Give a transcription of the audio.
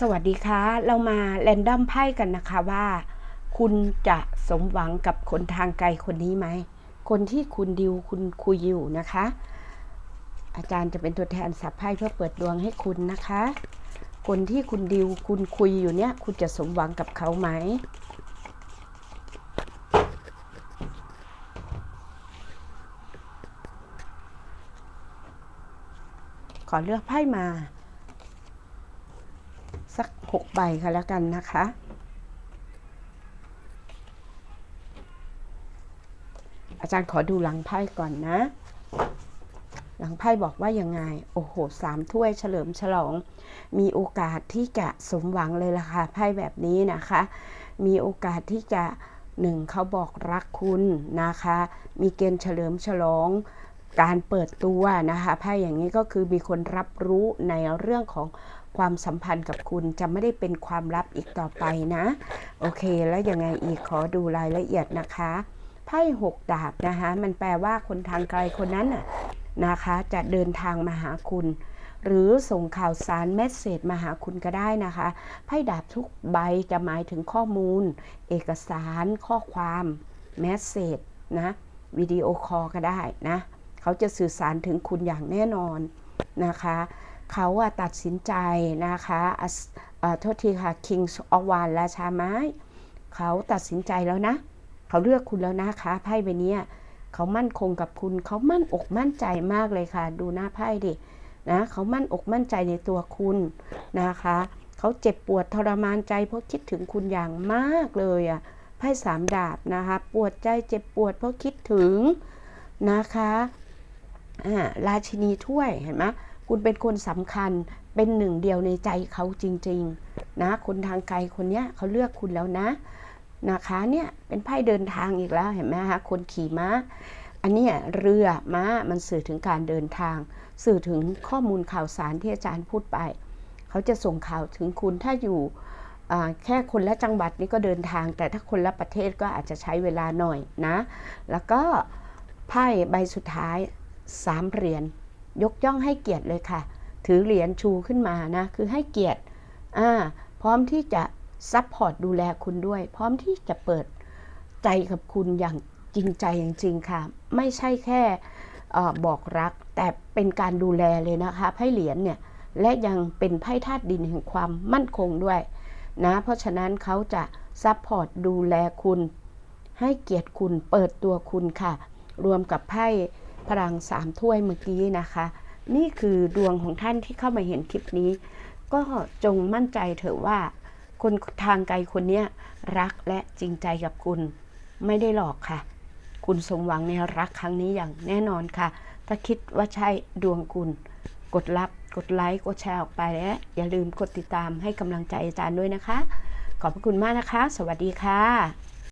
สวัสดีค่ะเรามาแรนดอมไพ่กันนะคะว่า คุณจะสมหวังกับคนทางไกลคนนี้ไหม คนที่คุณดิวคุณคุยอยู่นะคะ อาจารย์จะเป็นตัวแทนสับไพ่เพื่อเปิดดวงให้คุณนะคะ คนที่คุณดิวคุณคุยอยู่เนี่ย คุณจะสมหวังกับเขาไหมขอเลือกไพ่มา สักหกใบค่ะแล้วกันนะคะ อาจารย์ขอดูหลังไพ่ก่อนนะ หลังไพ่บอกว่ายังไง โอ้โหสามถ้วยเฉลิมฉลอง มีโอกาสที่จะสมหวังเลยล่ะค่ะไพ่แบบนี้นะคะ มีโอกาสที่จะหนึ่งเขาบอกรักคุณนะคะ มีเกณฑ์เฉลิมฉลอง การเปิดตัวนะคะไพ่อย่างนี้ก็คือมีคนรับรู้ในเรื่องของความสัมพันธ์กับคุณจะไม่ได้เป็นความลับอีกต่อไปนะ โอเค แล้วยังไงอีกขอดูรายละเอียดนะคะไพ่หกดาบนะคะมันแปลว่าคนทางไกลคนนั้นนะคะ จะเดินทางมาหาคุณ หรือส่งข่าวสารเมสเซจมาหาคุณก็ได้นะคะไพ่ดาบทุกใบจะหมายถึงข้อมูล เอกสาร ข้อความเมสเซจนะวิดีโอคอลก็ได้นะ เขาจะสื่อสารถึงคุณอย่างแน่นอนนะคะ เขาตัดสินใจนะคะโทษทีค่ะ Kings of w a n ราชาไม้ เขาตัดสินใจแล้วนะ เขาเลือกคุณแล้วนะคะไพ่ใบนี้เขามั่นคงกับคุณ เขามั่นอกมั่นใจมากเลยค่ะ ดูหน้าไพ่ดินะเขามั่นอกมั่นใจในตัวคุณนะคะ เขาเจ็บปวดทรมานใจเพราะคิดถึงคุณอย่างมากเลยอะ่ะไพ่สามดาบนะคะ ปวดใจเจ็บปวดเพราะคิดถึงนะคะ ราชินีถ้วยเห็นไหมคุณเป็นคนสำคัญเป็นหนึ่งเดียวในใจเขาจริง ๆ นะ คนทางไกลคนเนี้ยเขาเลือกคุณแล้วนะนะคะเนี่ยเป็นไพ่เดินทางอีกแล้วเห็นไหมคะคนขี่ม้า อันนี้เรือม้ามันสื่อถึงการเดินทาง สื่อถึงข้อมูลข่าวสารที่อาจารย์พูดไป เขาจะส่งข่าวถึงคุณถ้าอยู่แค่คนละจังหวัดนี่ก็เดินทาง แต่ถ้าคนละประเทศก็อาจจะใช้เวลาหน่อยนะ แล้วก็ไพ่ใบสุดท้าย สามเหรียญยกย่องให้เกียรติเลยค่ะ ถือเหรียญชูขึ้นมานะ คือให้เกียรติอ่าพร้อมที่จะซัพพอร์ตดูแลคุณด้วย พร้อมที่จะเปิดใจกับคุณอย่างจริงใจจริงค่ะ ไม่ใช่แค่บอกรัก แต่เป็นการดูแลเลยนะคะไพ่เหรียญเนี่ยและยังเป็นไพ่ธาตุดินแห่งความมั่นคงด้วยนะ เพราะฉะนั้นเขาจะซัพพอร์ตดูแลคุณ ให้เกียรติคุณเปิดตัวคุณค่ะ รวมกับไพ่ พลังสามถ้วยเมื่อกี้นะคะ นี่คือดวงของท่านที่เข้ามาเห็นคลิปนี้ ก็จงมั่นใจเถอะว่าคนทางไกลคนนี้รักและจริงใจกับคุณไม่ได้หลอกค่ะ คุณสมหวังในรักครั้งนี้อย่างแน่นอนค่ะ ถ้าคิดว่าใช่ดวงคุณ กดรับกดไลค์กดแชร์ออกไปและอย่าลืมกดติดตามให้กำลังใจอาจารย์ด้วยนะคะ ขอบพระคุณมากนะคะ สวัสดีค่ะ